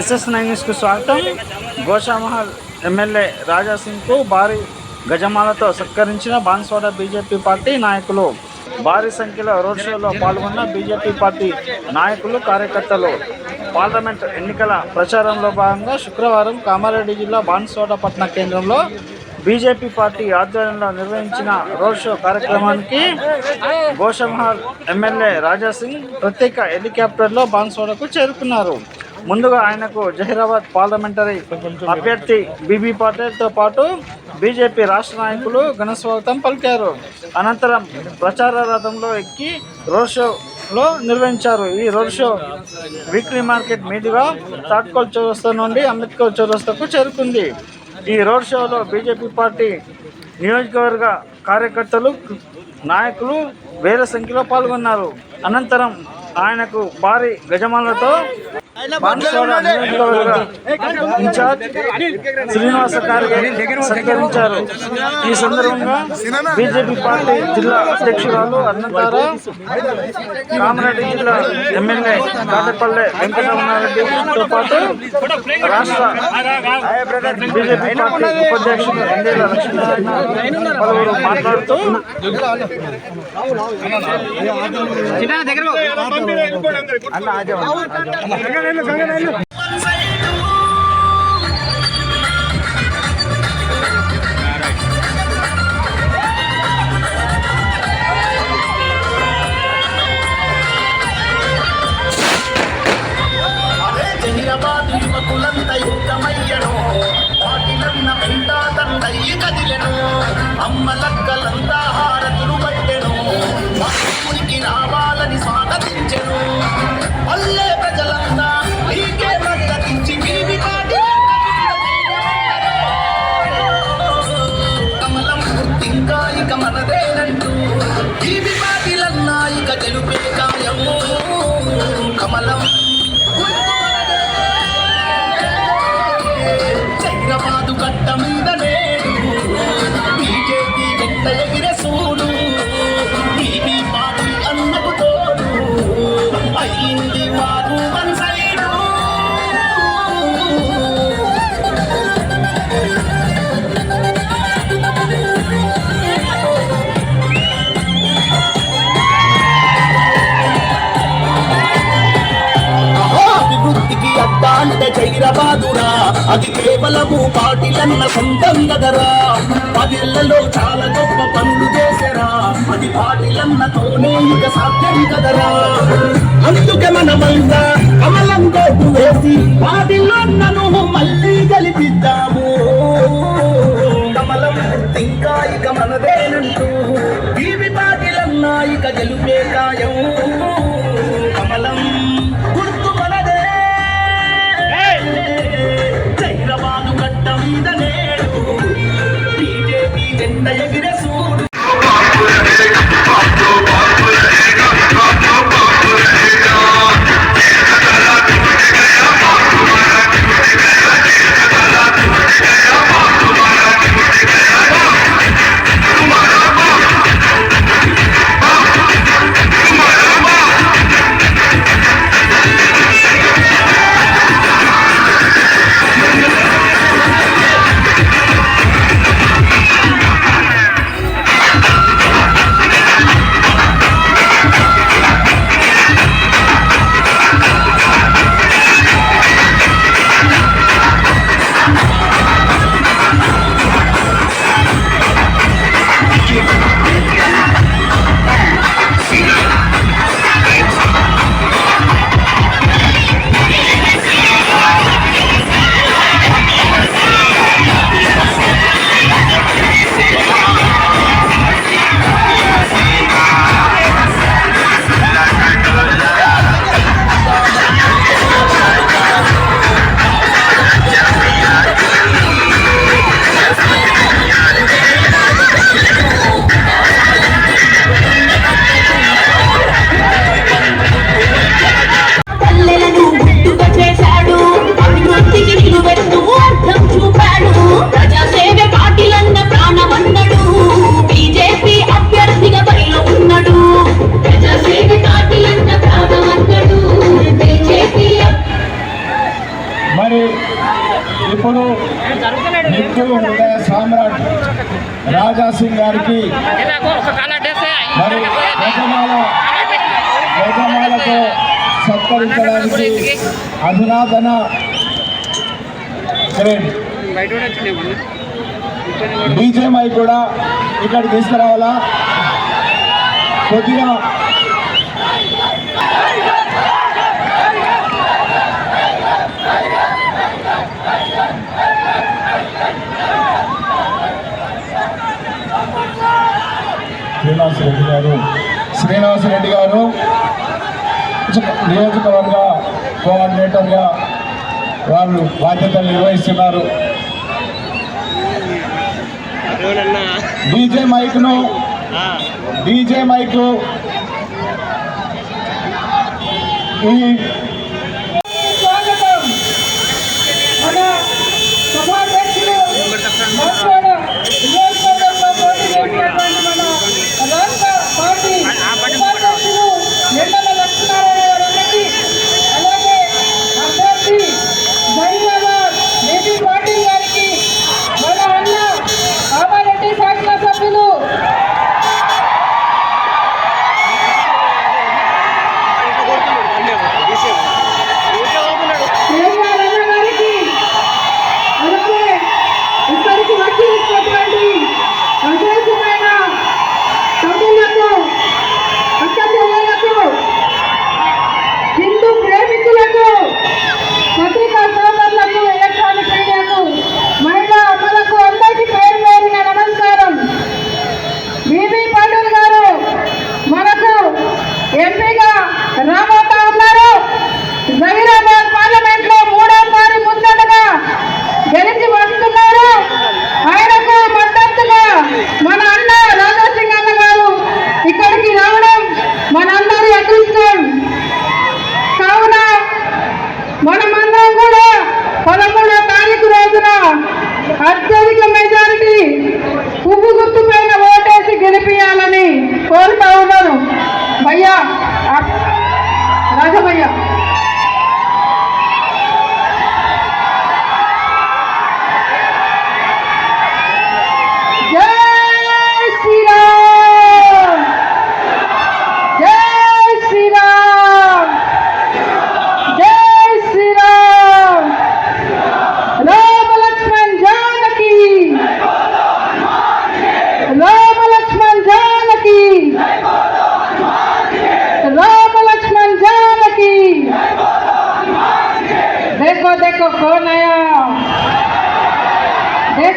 SS నైన్స్కు స్వాగతం. Goshamahal MLA Raja సింగ్కు భారీ గజమాలతో సత్కరించిన బాన్స్వాడ బీజేపీ పార్టీ నాయకులు. భారీ సంఖ్యలో రోడ్ షోలో పాల్గొన్న బీజేపీ పార్టీ నాయకులు కార్యకర్తలు. పార్లమెంట్ ఎన్నికల ప్రచారంలో భాగంగా శుక్రవారం కామారెడ్డి జిల్లా బాన్స్వాడ పట్టణ కేంద్రంలో బీజేపీ పార్టీ ఆధ్వర్యంలో నిర్వహించిన రోడ్ షో కార్యక్రమానికి గోషమహల్ ఎమ్మెల్యే రాజా సింగ్ ప్రత్యేక హెలికాప్టర్లో బాన్స్వాడకు చేరుకున్నారు. ముందుగా ఆయనకు జహీరాబాద్ పార్లమెంటరీ అభ్యర్థి బీబీ పాటిల్తో పాటు బీజేపీ రాష్ట్ర నాయకులు ఘనస్వాగతం పలికారు. అనంతరం ప్రచార రథంలో ఎక్కి రోడ్ షోలో నిర్వహించారు. ఈ రోడ్ షో వీక్లీ మార్కెట్ మీదుగా తాట్కోల్ చౌరస్తా నుండి అంబేద్కర్ చౌరస్తాకు చేరుకుంది. ఈ రోడ్ షోలో బీజేపీ పార్టీ నియోజకవర్గ కార్యకర్తలు నాయకులు వేల సంఖ్యలో పాల్గొన్నారు. అనంతరం ఆయనకు భారీ గజమాలతో ఇన్ఛార్జ్ శ్రీనివాస కార్య సత్కరించారు. ఈ సందర్భంగా బీజేపీ పార్టీ జిల్లా అధ్యక్షురాలు అన్నతార కామారెడ్డి జిల్లా ఎమ్మెల్యే కాటపల్లె వెంకటరమణారెడ్డితో పాటు రాష్ట్ర బీజేపీ పార్టీ ఉపాధ్యక్షుడు ఎండేల లక్ష్మీనారాయణ పలువురు మాట్లాడుతూ జహీరాబాద్ అంటే అది కేవలము పాటిలన్న సొంతం కదరా. పదేళ్ళలో చాలా గొప్ప పనులు చేసరా. అది పాటిలన్నతోనే ఇక సాధ్యం కదరా. అందుకే మనమంతా కమలం కోటు వేసి పాటిలన్నను మళ్ళీ గెలిపిద్దాము. కమలం ఇంకా ఇక మనదేనంటూ. బీబీ పాటిలన్నా ఇక గెలుపే కాయం. క్రేన్ బీజేమై కూడా ఇక్కడ తీసుకురావాలా? కొద్దిగా శ్రీనివాస్ రెడ్డి గారు. శ్రీనివాస్ రెడ్డి గారు. నియోజకవర్గ కోఆర్డినేటర్గా వాళ్ళు బాధ్యతలు నిర్వహిస్తున్నారు. డీజే మైక్ను డీజే మైక్ ఈ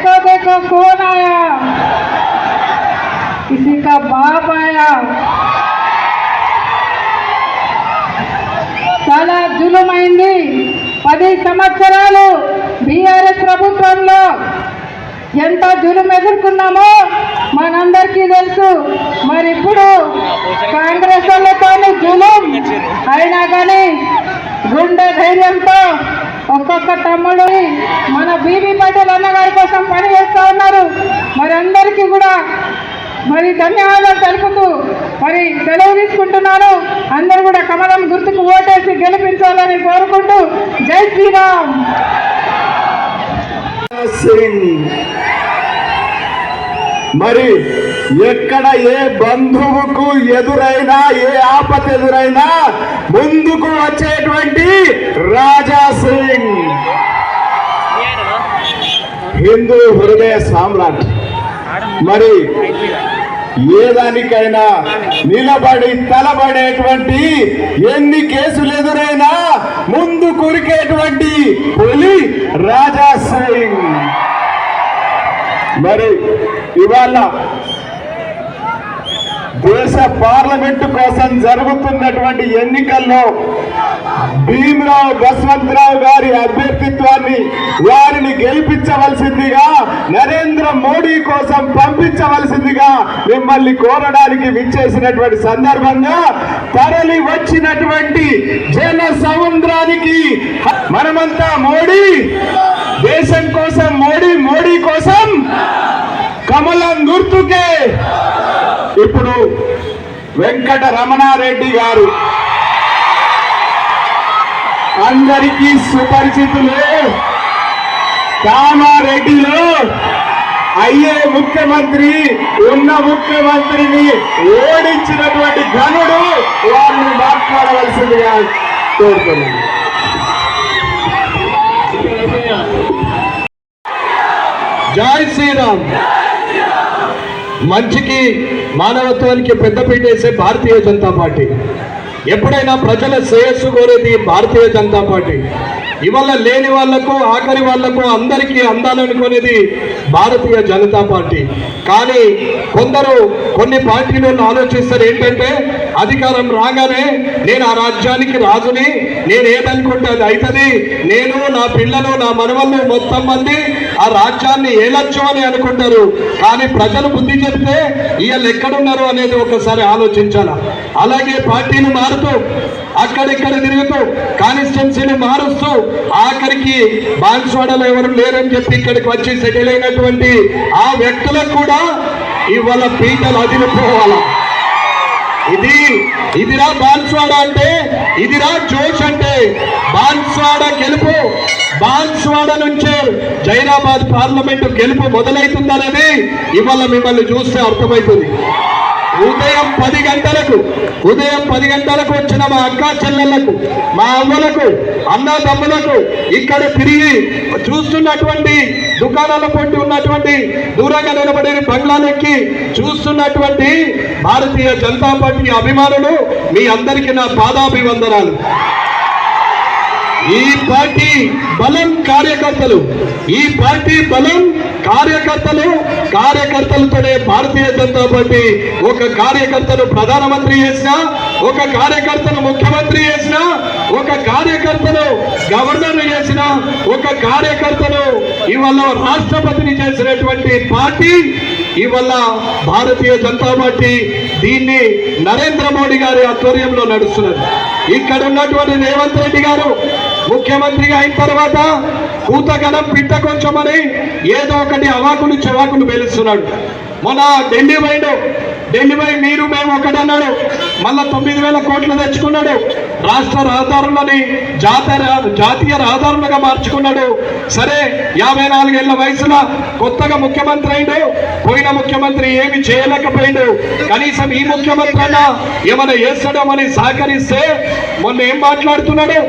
देखो देखो कौन आया किसी का बाप आया చాలా జులుమైంది పది సంవత్సరాలు బీఆర్ఎస్ ప్రభుత్వంలో ఎంత జులుం ఎదుర్కొన్నామో మనందరికీ తెలుసు మరి ఇప్పుడు కాంగ్రెస్ వాళ్ళతో జులుం అయినా కానీ గుండె ధైర్యంతో ఒక్కొక్క తమ్ముడు మన బీబీ పటేల్ అన్నగారి కోసం పని చేస్తూ ఉన్నారు. మరి అందరికీ కూడా మరి ధన్యవాదాలు తెలుపుతూ మరి సెలవు తీసుకుంటున్నాను. అందరూ కూడా కమలం గుర్తుకు ఓటేసి గెలిపించాలని కోరుకుంటూ జై శ్రీరామ్. మరి ఎక్కడ ఏ బంధువుకు ఎదురైనా ఏ ఆపత ఎదురైనా ముందుకు వచ్చేటువంటి రాజా సింగ్. హిందూ హృదయ సామ్రాట్. మరి ఏ దానికైనా నిలబడి తలబడేటువంటి ఎన్ని కేసులు ఎదురైనా ముందు కురికేటువంటి పులి రాజా సింగ్. మరి ఇవాళ దేశ పార్లమెంటు కోసం జరుగుతున్నటువంటి ఎన్నికల్లో భీమరావు బస్వంతరావు గారి అభ్యర్థిత్వాన్ని వారిని గెలిపించవలసిందిగా నరేంద్ర మోడీ కోసం పంపించవలసిందిగా మిమ్మల్ని కోరడానికి విచ్చేసినటువంటి సందర్భంగా తరలి వచ్చినటువంటి జన సముద్రానికి మనమంతా మోడీ దేశం కోసం మోడీ మోడీ కోసం కమలం గుర్తుకే ఇప్పుడు వెంకట రమణారెడ్డి గారు. అందరికీ సుపరిచితులు. కామారెడ్డిలో అయ్యే ముఖ్యమంత్రి ఉన్న ముఖ్యమంత్రిని ఓడించినటువంటి ఘనుడు వారిని మాట్లాడవలసిందిగా కోరుతున్నాను. జై శ్రీరామ్. మంచికి మానవత్వానికి పెద్దపీట వేసే భారతీయ జనతా పార్టీ. ఎప్పుడైనా ప్రజల శ్రేయస్సు కోరేది భారతీయ జనతా పార్టీ. ఇవాళ లేని వాళ్ళకు ఆఖరి వాళ్ళకు అందరికీ అందాలనుకునేది భారతీయ జనతా పార్టీ. కానీ కొందరు కొన్ని పార్టీలు ఆలోచిస్తారు ఏంటంటే అధికారం రాగానే నేను ఆ రాజ్యానికి రాజుని నేను ఏదనుకుంటే అది అవుతుంది నేను నా పిల్లలు నా మనవళ్ళు మొత్తం మంది ఆ రాజ్యాన్ని ఏలొచ్చు అని అనుకుంటారు. కానీ ప్రజలు బుద్ధి చెప్తే వీళ్ళు ఎక్కడున్నారు అనేది ఒకసారి ఆలోచించాల? అలాగే పార్టీలు మారుతూ అక్కడిక్కడ తిరుగుతూ కానిస్టెన్సీని మారుస్తూ ఆఖరికి బాన్స్వాడలో ఎవరు లేరని చెప్పి ఇక్కడికి వచ్చి సెటిల్ అయినటువంటి ఆ వ్యక్తులకు కూడా ఇవాళ పీటలు అదిరిపోవాలా ఇది ఇదిరా బాన్స్వాడ అంటే ఇదిరా జోష్ అంటే బాన్స్వాడ గెలుపు బాన్స్వాడ నుంచే జైరాబాద్ పార్లమెంటు గెలుపు మొదలవుతుందనేది ఇవాళ మిమ్మల్ని చూస్తే అర్థమవుతుంది. ఉదయం పది గంటలకు ఉదయం పది గంటలకు వచ్చిన మా అక్క చెల్లెళ్ళకు మా అమ్మలకు అన్నదమ్ములకు ఇక్కడ తిరిగి చూస్తున్నటువంటి దుకాణాల పొంటి ఉన్నటువంటి దూరంగా నిలబడిన బంగ్లాలెక్కి చూస్తున్నటువంటి భారతీయ జనతా పార్టీ అభిమానులు మీ అందరికీ నా పాదాభివందనాలు. ఈ పార్టీ బలం కార్యకర్తలు ఈ పార్టీ బలం కార్యకర్తలు కార్యకర్తలతోనే భారతీయ జనతా పార్టీ ఒక కార్యకర్తను ప్రధానమంత్రి చేసిన ఒక కార్యకర్తను ముఖ్యమంత్రి చేసిన ఒక కార్యకర్తను గవర్నర్ చేసిన ఒక కార్యకర్తను ఇవాళ రాష్ట్రపతిని చేసినటువంటి పార్టీ ఇవాళ భారతీయ జనతా పార్టీ దీన్ని నరేంద్ర మోడీ గారి ఆధ్వర్యంలో నడుస్తున్నది. ఇక్కడ ఉన్నటువంటి రేవంత్ రెడ్డి గారు ముఖ్యమంత్రిగా అయిన తర్వాత కూతగనం పిట్ట కొంచెమని ఏదో ఒకటి అవాకులు చెవాకులు పేలుస్తున్నాడు. మొన్న ఢిల్లీ పోయిండు. ఢిల్లీ పోయి మీరు మేము ఒకటన్నాడు మళ్ళా తొమ్మిది వేల కోట్లు తెచ్చుకున్నాడు. రాష్ట్ర రహదారులని జాతీయ జాతీయ రహదారులుగా మార్చుకున్నాడు. సరే యాభై నాలుగేళ్ళ వయసులో కొత్తగా ముఖ్యమంత్రి అయిండు. పోయిన ముఖ్యమంత్రి ఏమి చేయలేకపోయిండు. కనీసం ఈ ముఖ్యమంత్రి అన్నా ఏమైనా చేస్తాడోమని సహకరిస్తే మొన్న ఏం మాట్లాడుతున్నాడు?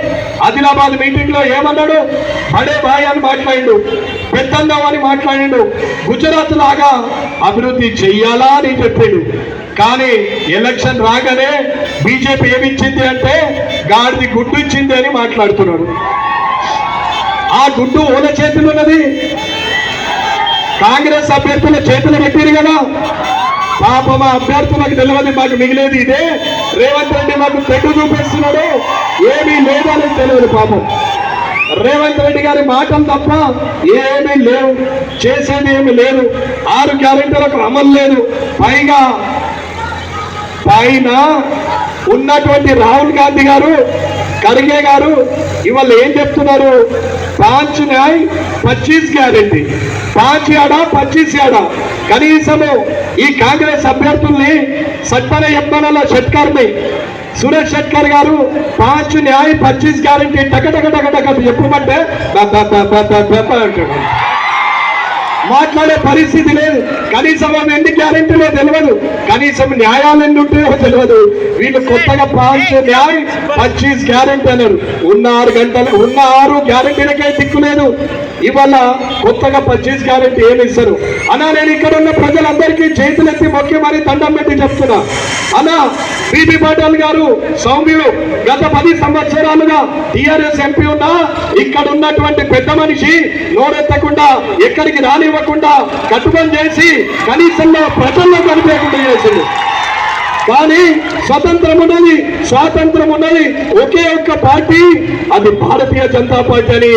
ఆదిలాబాద్ మీటింగ్లో ఏమన్నాడు? పడే బాయ్ అని మాట్లాడిండు. పెద్దందాం అని మాట్లాడిండు. గుజరాత్ లాగా అభివృద్ధి చెయ్యాలా అని చెప్పాడు. కానీ ఎలక్షన్ రాగానే బీజేపీ ఏమిచ్చింది అంటే గాడిది గుడ్డు ఇచ్చింది అని మాట్లాడుతున్నాడు ఆ గుడ్డు ఓల చేతులు ఉన్నది. కాంగ్రెస్ అభ్యర్థుల చేతులు పెట్టారు కదా. పాప మా అభ్యర్థులకు తెలియదు మాకు మిగిలేది ఇదే. రేవంత్ రెడ్డి మాకు తెడ్డు చూపిస్తున్నాడు. ఏమీ లేదని తెలియదు పాపం. రేవంత్ రెడ్డి గారి మాటలు తప్ప ఏమీ లేవు. చేసేది ఏమీ లేదు. ఆరు క్యారెక్టర్లకు అమలు లేదు. పైగా పైన ఉన్నటువంటి రాహుల్ గాంధీ గారు ఖర్గే గారు ఇవాళ ఏం చెప్తున్నారు పాంచ్ న్యాయ్ పచ్చీస్ గ్యారెంటీ పాంచ్ ఏడా పచ్చీస్ ఏడా కనీసము ఈ కాంగ్రెస్ అభ్యర్థుల్ని సత్పన ఎప్పనల షట్కర్ని సురేష్ షట్కర్ గారు పాంచ్ న్యాయ్ పచ్చీస్ గ్యారెంటీ టక టక టక టక చెప్పమంటే మాట్లాడే పరిస్థితి లేదు. కనీసం ఎన్ని గ్యారెంటీలో తెలియదు కనీసం న్యాయాలు ఎన్ని ఉంటాయో తెలియదు వీళ్ళు కొత్తగా ప్రాంతీయ న్యాయం పచ్చీస్ గ్యారెంటీ అన్నారు. ఉన్న ఆరు గంటలు ఉన్న ఆరు గ్యారెంటీలకే దిక్కులేదు ఇవాళ కొత్తగా పచ్చీస్ గ్యారెంటీ ఏమి ఇస్తారు? అన్నా నేను ఇక్కడ ఉన్న ప్రజలందరికీ చేతులెత్తి మొక్కి మరి దండం పెట్టి చెప్తున్నా. అన్నా బీబీ పాటిల్ గారు సౌమ్యులు గత పది సంవత్సరాలుగా టిఆర్ఎస్ ఎంపీ ఉన్నా ఇక్కడ ఉన్నటువంటి పెద్ద మనిషి నోరెత్తకుండా ఎక్కడికి రానివ్వకుండా కట్టుబడి చేసి కనీసంలో ప్రజల్లో కనిపించకుండా చేసింది కానీ స్వతంత్రం ఉన్నది స్వాతంత్రం ఉన్నది ఒకే ఒక్క పార్టీ అది భారతీయ జనతా పార్టీ అని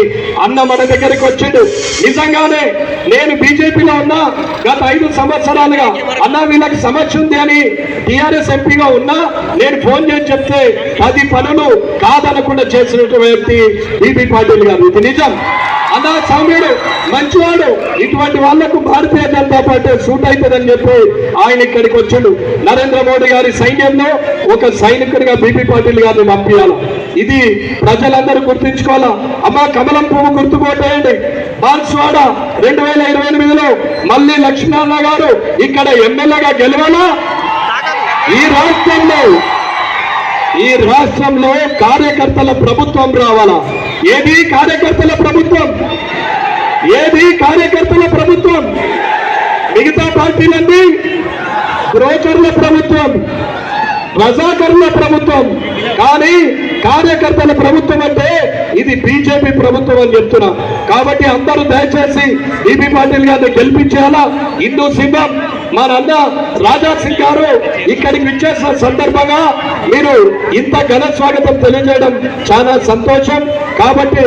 అన్న మన దగ్గరికి వచ్చిండు. నిజంగానే నేను బీజేపీలో ఉన్నా గత ఐదు సంవత్సరాలుగా అన్న వీళ్ళకి సమస్య ఉంది అని టిఆర్ఎస్ ఎంపీగా ఉన్నా నేను ఫోన్ చేసి చెప్తే పది పనులు కాదనకుండా చేసినటువంటి వ్యక్తి బీబీ పాటిల్ గారు. ఇది నిజం. అన్నా సౌమ్యుడు మంచివాడు. ఇటువంటి వాళ్ళకు భారతీయ జనతా పార్టీ సూట్ అవుతుందని చెప్పి ఆయన ఇక్కడికి వచ్చిండు. నరేంద్ర మోడీ గారి సైన్యంలో ఒక సైనికుడిగా బీపీ పాటిల్ గారిని పంపించాలి. ఇది ప్రజలందరూ గుర్తించుకోవాలా? అమ్మ కమలం పువ్వు గుర్తుకోటేయండి బాన్స్వాడ రెండు వేల ఇరవై ఎనిమిదిలో మళ్ళీ లక్ష్మీనారాయణ గారు ఇక్కడ ఎమ్మెల్యేగా గెలవాలా? ఈ రాష్ట్రంలో ఈ రాష్ట్రంలో కార్యకర్తల ప్రభుత్వం రావాలా? ఏది కార్యకర్తల ప్రభుత్వం ఏది కార్యకర్తల ప్రభుత్వం మిగతా పార్టీలన్నీ బ్రోకర్ల ప్రభుత్వం. రజాకరుల ప్రభుత్వం. కానీ కార్యకర్తల ప్రభుత్వం అంటే ఇది బీజేపీ ప్రభుత్వం అని చెప్తున్నా. కాబట్టి అందరూ దయచేసి బీబీ పాటిల్ గారిని గెలిపించేలా హిందూ సింహం మన అన్న రాజా సింగ్ గారు ఇక్కడికి విచ్చేసిన సందర్భంగా మీరు ఇంత ఘన స్వాగతం తెలియజేయడం చాలా సంతోషం. కాబట్టి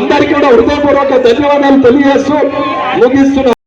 అందరికీ కూడా హృదయపూర్వక ధన్యవాదాలు తెలియజేస్తూ ముగిస్తున్నారు